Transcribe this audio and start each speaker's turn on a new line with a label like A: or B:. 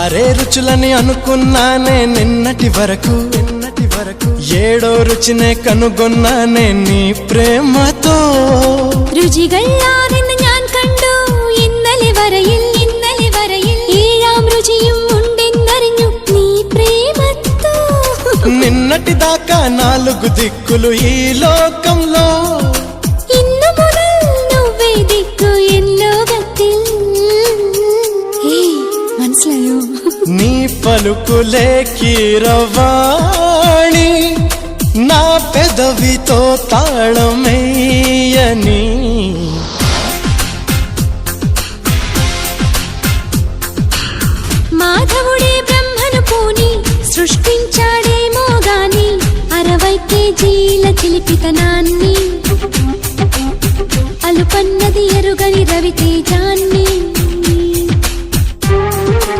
A: ఆరే రుచులని అనుకున్నానే నిన్నటి వరకు నిన్నటి వరకు ఏడో రుచినే కనుగొన్నానే నీ ప్రేమతో
B: രുചികളാണെന്ന് ഞാൻ കണ്ടു ഇന്നലെ വരയിൽ ഇന്നലെ വരയിൽ ഏഴാം രുചിയും ഉണ്ടെന്നറിഞ്ഞു നീ പ്രേമത്തോ
A: నిన్నటి దాకా నాలుగు దిక్కులు ఈ లోకంలో నీ పలుకులే కీరవాణి నా పెదవితో తాళమేయని.
B: మాధవుడే బ్రహ్మను పూని సృష్టించాడేమో గాని అరవై కేజీల చిలిపితనాన్ని. అలుపన్నది ఎరుగని